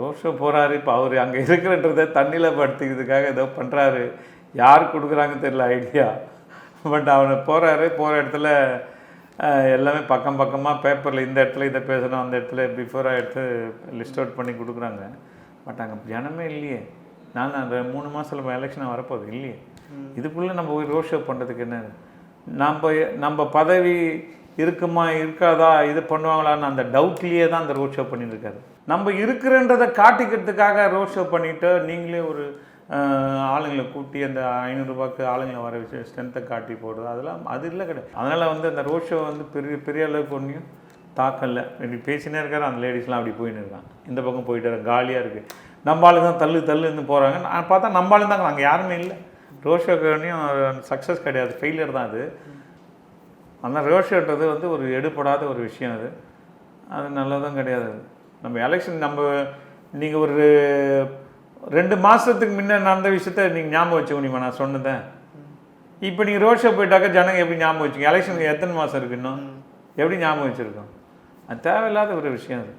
Road show போகிறாரு இப்போ அவர் அங்கே இருக்கிறன்றதை தண்ணியில் படுத்திக்கிறதுக்காக ஏதோ பண்ணுறாரு யார் கொடுக்குறாங்கன்னு தெரியல ஐடியா பட் அவனை போகிறாரு போகிற இடத்துல எல்லாமே பக்கம் பக்கமாக பேப்பரில் இந்த இடத்துல இதை பேசணும் அந்த இடத்துல பிஃபோராக எடுத்து லிஸ்ட் அவுட் பண்ணி கொடுக்குறாங்க. பட் அங்கே ஜனமே இல்லையே. நான் அந்த மூணு மாதத்தில் எலெக்ஷன் வரப்போகுது இல்லையே. இதுக்குள்ளே நம்ம போய் ரோட் ஷோ பண்ணுறதுக்கு என்ன நம்ம நம்ம பதவி இருக்குமா இருக்காதா இது பண்ணுவாங்களான்னு அந்த டவுட்லேயே தான் அந்த ரோட் ஷோ பண்ணியிருக்காரு நம்ம இருக்கிறன்றதை காட்டிக்கிறதுக்காக ரோட் ஷோ பண்ணிவிட்டு நீங்களே ஒரு ஆளுங்களை கூட்டி அந்த ஐநூறுரூபாக்கு ஆளுங்களை வர வச்சு ஸ்ட்ரென்த்தை காட்டி போடுறது அதெல்லாம் அது இல்லை கிடையாது. அதனால் வந்து அந்த ரோட் ஷோ வந்து பெரிய பெரிய அளவுக்கு ஒன்றையும் தாக்கல இப்படி பேசினே இருக்காரு அந்த லேடிஸ்லாம் அப்படி போயின்னு இருக்காங்க. இந்த பக்கம் போயிட்டு காலியாக இருக்குது நம்ம ஆளுங்க தான் தள்ளு தள்ளுன்னு போகிறாங்க நான் பார்த்தா நம்ம ஆளுங்க தாங்க அங்கே யாருமே இல்லை. ரோட் ஷோக்கு சக்ஸஸ் கிடையாது. ஃபெயிலியர் தான் அது. ஆனால் ரோஷோன்றது வந்து ஒரு எடுபடாத ஒரு விஷயம் அது. அது நல்லதும் கிடையாது. நம்ம எலெக்ஷன் நம்ம நீங்கள் ஒரு ரெண்டு மாதத்துக்கு முன்ன நடந்த விஷயத்த நீங்கள் ஞாபகம் வச்சுக்க நான் சொன்னதேன். இப்போ நீங்கள் ரோட் ஷோ போயிட்டாக்க ஜனங்க எப்படி ஞாபகம் வச்சுங்க எலெக்ஷனுக்கு எத்தனை மாதம் இருக்கு இன்னும்? எப்படி ஞாபகம் வச்சுருக்கோம்? அது தேவையில்லாத ஒரு விஷயம் அது.